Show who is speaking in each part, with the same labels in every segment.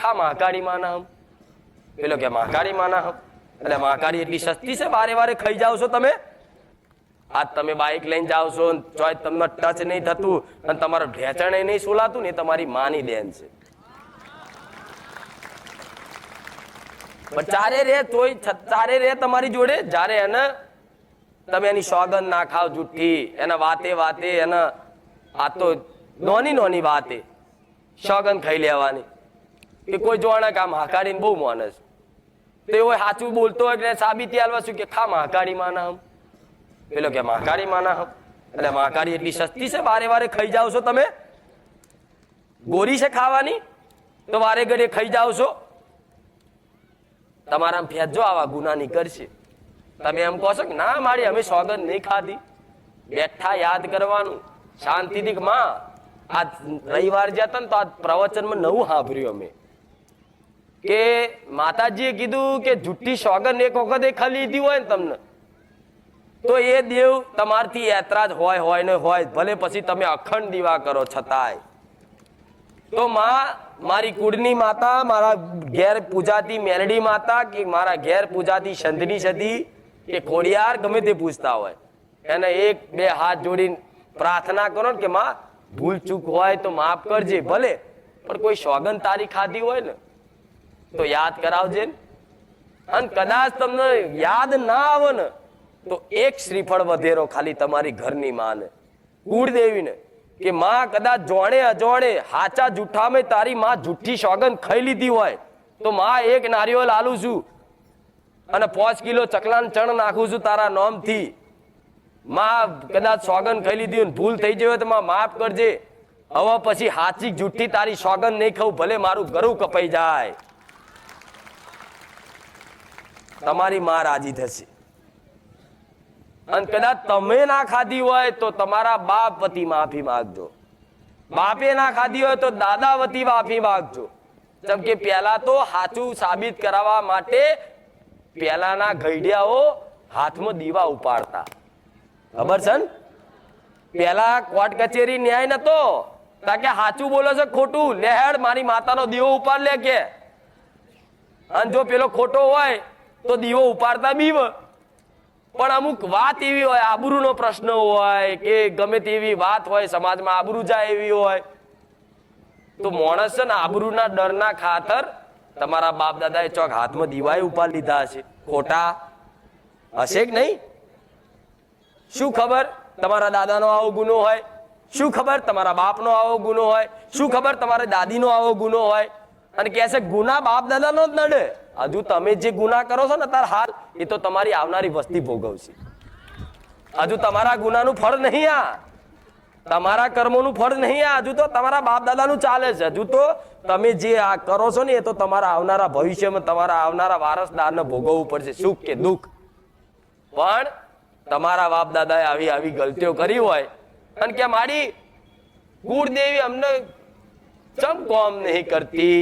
Speaker 1: ખા મહાકાળી માના હમ પેલો કે મહાકાળી માના હમ એટલે મહાકાળી એટલી સસ્તી છે, વારે વારે ખાઈ જાવ છો તમે. આજ તમે બાઇક લઈને જાઓ છો ચોય તમને ટચ નહીં થતું અને તમારું ઢેચણ નહીં સુલાતું ને તમારી માની દેન છે. પણ ચારે રે તોય ચારે રે તમારી જોડે? જ્યારે એને તમે એની સોગંદ ના ખાવ જુઠ્ઠી, એના વાતે વાતે એના આ તો નોની નોની વાતે. સોગંદ ખાઈ લેવાની. કે કોઈ જોણે કે આ મહાકાળીને બહુ માને તો એવો સાચું બોલતો હોય એટલે સાબિતી આલવા શું કે ખા મહાકાળી માના હમ? પેલો કે મહાકાળી માના હમ? એટલે મહાકાળી એટલી સસ્તી છે, વારે વારે ખાઈ જાઓ છો તમે? ગોરી છે ખાવાની? તો વારે ઘડીએ ખાઈ જાઓ છો? તમારા ફેજો આવા ગુના નીકળશે. તમે એમ કહો છો કે ના મારી, અમે સોગંદ નહીં ખાધી. બેઠા યાદ કરવાનું. શાંતિથી માં, આજ રવિવાર જતા ને તો આ પ્રવચનમાં નવું સાંભળ્યું અમે. કે માતાજીએ કીધું કે જુઠ્ઠી સોગન એક વખત ખાલી લીધી હોય ને તમને. તો એ દેવ તમારથી એતરાજ હોય હોય ને હોય, ભલે પછી તમે અખંડ દીવા કરો છતાંય. તો માં, મારી કુળની માતા, મારા ઘેર પૂજાતી મેલડી માતા કે મારા ઘેર પૂજાતી સંધની સદી કે ખોડિયાર ગમે તે પૂછતા હોય. એને એક, બે હાથ જોડીને પ્રાર્થના કરો ને કે માં, ભૂલ ચૂક હોય તો માફ કરજે, ભલે. પણ કોઈ સોગન તારી ખાધી હોય ને તો યાદ કરાવજે. અને કદાચ તમને યાદ ના આવે ને, તો એક શ્રીફળ વધેરો ખાલી તમારી ઘરની માને. કુળદેવીને કે માં કદાચ જોણે અજોણે હાચા જુઠ્ઠામાં તારી માં જુઠ્ઠી સોગંદ ખાઈ લીધી હોય, તો માં એક નારિયેળ આલું છું. અને પાંચ કિલો ચકલાન ચણ નાખું છું તારા નોમથી. માં કદાચ સોગન ખાઈ લીધી હોય ભૂલ થઈ જાય તો માં માફ કરજે. હવે પછી હાચી જુઠ્ઠી તારી સોગંદ નહીં ખાવું ભલે મારું ગરું કપાઈ જાય. તમારી માં રાજી થશે. અને કદાચ તમે ના ખાધી હોય તો તમારા બાપ વતી માફી માંગજો. બાપે ના ખાધી હોય તો દાદા વતી માફી માંગજો. જેમ કે પહેલા તો સાચું સાબિત કરાવવા માટે પહેલાના ઘડિયાઓ હાથમાં દીવા ઉપાડતા. ખબર છે પેલા કોર્ટ કચેરી ન્યાય નતો. કારણ કે સાચું બોલો છે ખોટું? લેહેડ મારી માતાનો દીવો ઉપાડ લે કે. અને જો પેલો ખોટો હોય તો દીવો ઉપાડતા બીવ પણ અમુક વાત એવી હોય, આબરૂનો પ્રશ્ન હોય કે ગમે તેવી વાત હોય, સમાજમાં આબરૂ જાય એવી હોય. તો માણસ છે ને આબરૂના ડરના ખાતર તમારા બાપ દાદાએ ચોક હાથમાં દીવાય ઉપાડી લીધા હશે ખોટા. હશે કે નહીં? શું ખબર? તમારા દાદાનો આવો ગુનો હોય. શું ખબર? તમારા બાપનો આવો ગુનો હોય. શું ખબર? તમારા દાદીનો આવો ગુનો હોય. અને કહે છે, ગુના બાપ દાદાનો જ નડે. હજુ તમે જે ગુના કરો છો ને તાર હાલ, એ તો તમારી આવનારી વસ્તી ભોગવશે. હજુ તમારા ગુનાનું ફળ નહીં આ. તમારા કર્મોનું ફળ નહીં આ. હજુ તો તમારા બાપ દાદાનું ચાલે છે. હજુ તો તમે જે આ કરો છો ને એ તો તમારા આવનારા ભવિષ્યમાં તમારા આવનારા વારસદારને ભોગવવું પડશે. સુખ કે દુઃખ? પણ તમારા બાપ દાદાએ આવી આવી ગલતીઓ કરી હોય, અને કે મારી કુળદેવી અમને ચમ કોમ નહીં કરતી?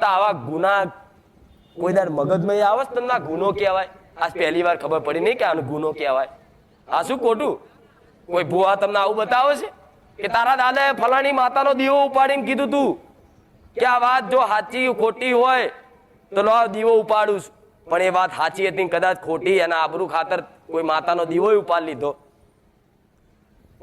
Speaker 1: તો આવા ગુના કોઈ દર મગજમાં આવે છે? તમને ગુનો કહેવાય? આજ પહેલી વાર ખબર પડી નહીં કે આનો ગુનો કહેવાય. આ શું ખોટું? કોઈ ભૂવા તમને આવું બતાવે છે? કે તારા દાદાએ ફલાણી માતાનો દીવો ઉપાડીને કીધું તું કે આ વાત જો સાચી ખોટી હોય, તો લો દીવો ઉપાડું છું. પણ એ વાત સાચી હતી કદાચ ખોટી એના આબરૂ ખાતર કોઈ માતાનો દીવો ઉપાડી લીધો.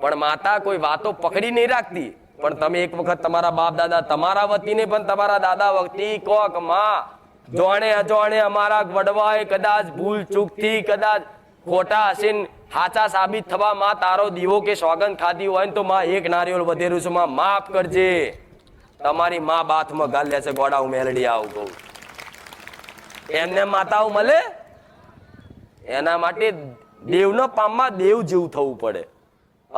Speaker 1: પણ માતા કોઈ વાતો પકડી નહીં રાખતી. પણ તમે એક વખત તમારા બાપ દાદા તમારા વતીને પણ તમારા દાદા વતી કોકમાં જોણે અજોણે અમારા વડવાએ કદાચ ભૂલ ચૂકથી કદાચ ખોટા હશે હાચા સાબિત થવા માં તારો દીવો કે સોગંદ ખાધી હોય તો માં એક નારિયેળ વધેરું છું. માં માફ કરજે. તમારી માં બાથમાં ગાલ છે ગોડા હું મેલડી આવું કહું. એમને માતાઓ મળે? એના માટે દેવનો પામમાં દેવ જેવું થવું પડે.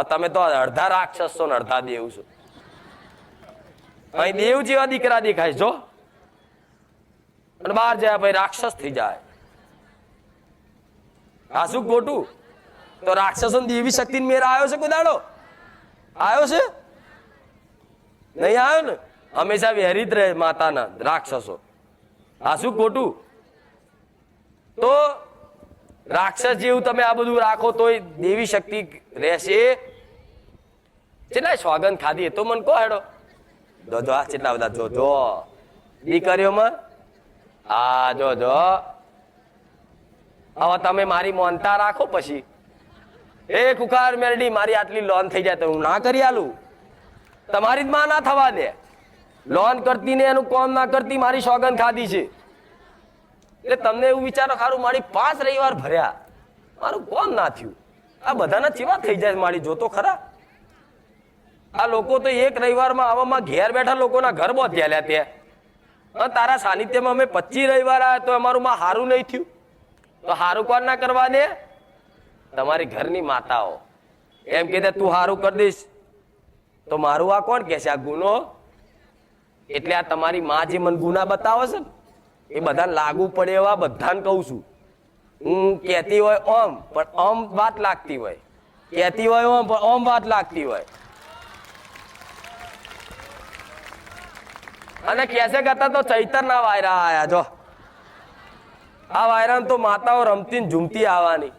Speaker 1: તમે તો અડધા રાક્ષસ છો ને અડધા દેવ છો. અહીં દેવ જેવા દીકરા દેખાય જો. અને બહાર જાય ભાઈ રાક્ષસ થઈ જાય. આ શું ખોટું? તો રાક્ષસો દેવી શક્તિ મેર આવ્યો છે કોઈ દાડો આવ્યો છે? નહીં આવ્યો ને? હંમેશા વેરિત રહે માતાના, રાક્ષસો. આ શું ખોટું? તો રાક્ષસ જેવું તમે આ બધું રાખો તોય દેવી શક્તિ રહેશે. ને સ્વાગન ખાધી તો મને કહો હેડો. આ કેટલા બધા? જો દીકરીઓમાં આ જો હવે તમે મારી મોનતા રાખો પછી. એ કુકાર મેરડી, મારી આટલી લોન થઈ જાય તો હું ના કરી આલું. તમારી જ માં ના થવા દે. લોન કરતી ને એનું કોમ ના કરતી મારી સોગન ખાધી છે. એટલે તમને એવું વિચારો ખારું, મારી પાંચ રવિવાર ભર્યા. મારું કોમ ના થયું. આ બધાના ચેવા થઈ જાય મારી? જોતો ખરા? આ લોકો તો એક રવિવારમાં આવામાં ઘેર બેઠા લોકોના ઘર બોધ્યા લ્યા ત્યાં તારા સાનિધ્યમાં અમે પચીસ રવિવાર આવ્યા તો અમારું માં હારું નહીં થયું. તો હારું કોણ ના કરવા દે? તમારી ઘરની માતાઓ. એમ કે તું હારું કરી દઈશ. તો મારું આ કોણ કે છે આ ગુનો? એટલે આ તમારી માં જે મને ગુના બતાવે છે ને, એ બધાને લાગુ પડે એવા બધાને કહું છું. હું કહેતી હોય ઓમ, પણ ઓમ વાત લાગતી હોય. કહેતી હોય ઓમ, પણ ઓમ વાત લાગતી હોય. અને કેસે કરતા તો ચૈતર ના વાયરા આયા જો. આ વાયરા તો માતાઓ રમતી ઝૂમતી આવવાની.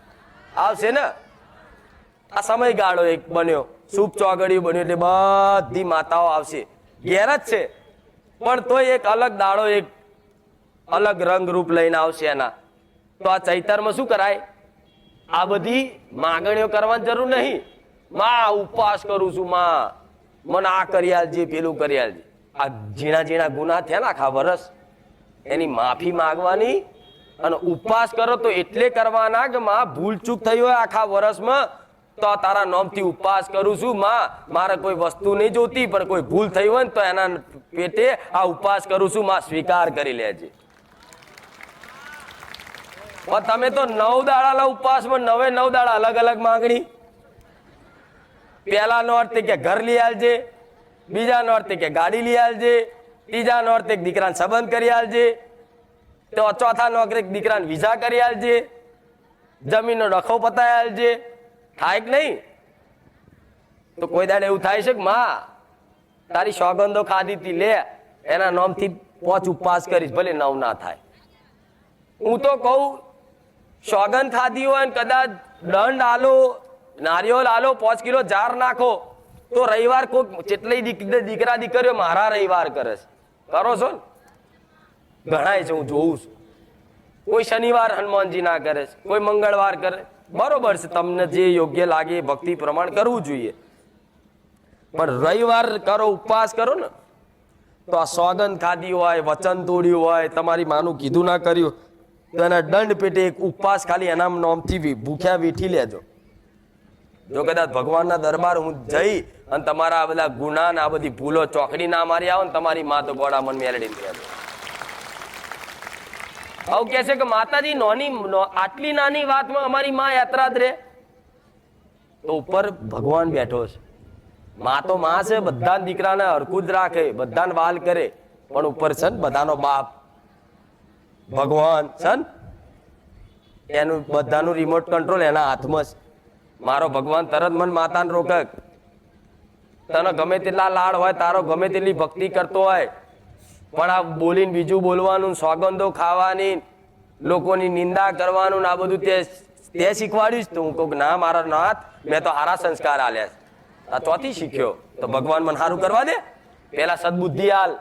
Speaker 1: આવશે ને? આ સમયગાળો એક બન્યો. સૂપ ચોગડિયું બન્યું એટલે બધી માતાઓ આવશે. ઘેર જ છે. પણ તોય એક અલગ દાડો, એક અલગ રંગ રૂપ લઈને આવશે એના. તો આ ચૈતરમાં શું કરાય? આ બધી માગણીઓ કરવાની જરૂર નહીં. માં ઉપવાસ કરું છું, માં. મને આ કરી આલજે, પેલું કરી આલજે. આ ઝીણા ઝીણા ગુના થયા ને આખા વરસ. એની માફી માંગવાની અને ઉપવાસ કરો તો એટલે કરવાના કે માં ભૂલ ચૂક થઈ હોય આખા વર્ષમાં તો તારા નોમથી ઉપવાસ કરું છું, માં, મારે કોઈ વસ્તુ નહીં જોતી, પણ કોઈ ભૂલ થઈ હોય ને તો એના પેટે આ ઉપવાસ કરું છું, માં સ્વીકાર કરી લેજે. પણ તમે તો નવ દાડાના ઉપવાસમાં, નવે નવ દાડા અલગ અલગ માંગણી. પહેલાનો અર્થ કે ઘર લઈ આલજે બીજા નો અર્થ કે ગાડી લઈ આલજે ત્રીજાનો અર્થ એક દીકરાને સંબંધ કરી આલજે, તો ચોથા નોકરી દીકરાને વિઝા કરી આલજે, જમીનનો ડખો પતાવી આલજે. થાય કે નહીં? તો કોઈ દાડે એવું થાય છે કે, માં, તારી સોગંદો ખાધી તી, લે, એના નામથી પોચ ઉપવાસ કરીશ, ભલે નવ ના થાય. હું તો કહું, સોગંદ ખાધી હોય ને કદાચ દંડ આલો નારિયોલ આલો, પાંચ કિલો જાર નાખો. તો રવિવાર કોઈક જેટલી દીકરા દીકરીઓ મારા રવિવાર કરે છે. કરો છો ને? ઘણાય છે, હું જોઉં છું. કોઈ શનિવાર હનુમાનજી ના કરે છે, કોઈ મંગળવાર કરે. બરોબર છે, તમને જે યોગ્ય લાગે એ ભક્તિ પ્રમાણ કરવું જોઈએ. પણ રવિવાર કરો, ઉપવાસ કરો ને. તો આ સોગંદ ખાધી હોય, વચન તોડ્યું હોય, તમારી માનું કીધું ના કર્યું, તો એના દંડ પેટે એક ઉપવાસ ખાલી એના નામથી ભૂખ્યા વીઠી લેજો. જો કદાચ ભગવાનના દરબાર હું જઈ અને તમારા બધા ગુના ને આ બધી ભૂલો ચોકડી ના મારી આવો ને તમારી મા તો ગોળા મન મેલડી આવું કે છે કે માતાજી, નોની આટલી નાની વાતમાં અમારી મા યાત્રા જ રે? તો ઉપર ભગવાન બેઠો છે. મા તો મા છે બધા દીકરાને હરકુદ રાખે, બધાને વાલ કરે, પણ ઉપર છે બધાનો બાપ. ભગવાન, છે એનું બધાનું રિમોટ કંટ્રોલ એના હાથમાં છે. મારો ભગવાન તરત મન માતાને રોકક તને ગમે તેટલા લાડ હોય, તારો ગમે તેટલી ભક્તિ કરતો હોય, પણ આ બોલીને બીજું બોલવાનું, સોગંદો ખાવાની, લોકોની નિંદા કરવાનું આ બધું તે તે શીખવાડ્યું તો હું કહું ના, મારા નાથ, મેં તો હારા સંસ્કાર આલ્યા આ ચોથી શીખ્યો. તો ભગવાન મને સારું કરવા દે? પેલા સદબુદ્ધિ હાલ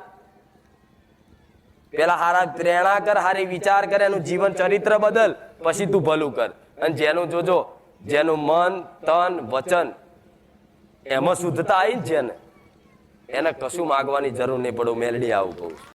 Speaker 1: પેલા હારા પ્રેરણા કર, હારી વિચાર કર, એનું જીવન ચરિત્ર બદલ, પછી તું ભલું કર. અને જેનું જોજો જેનું મન, તન, વચન એમાં શુદ્ધતા આવી ને એને કશું માગવાની જરૂર નહીં પડે મેલડી આવું કહું છું.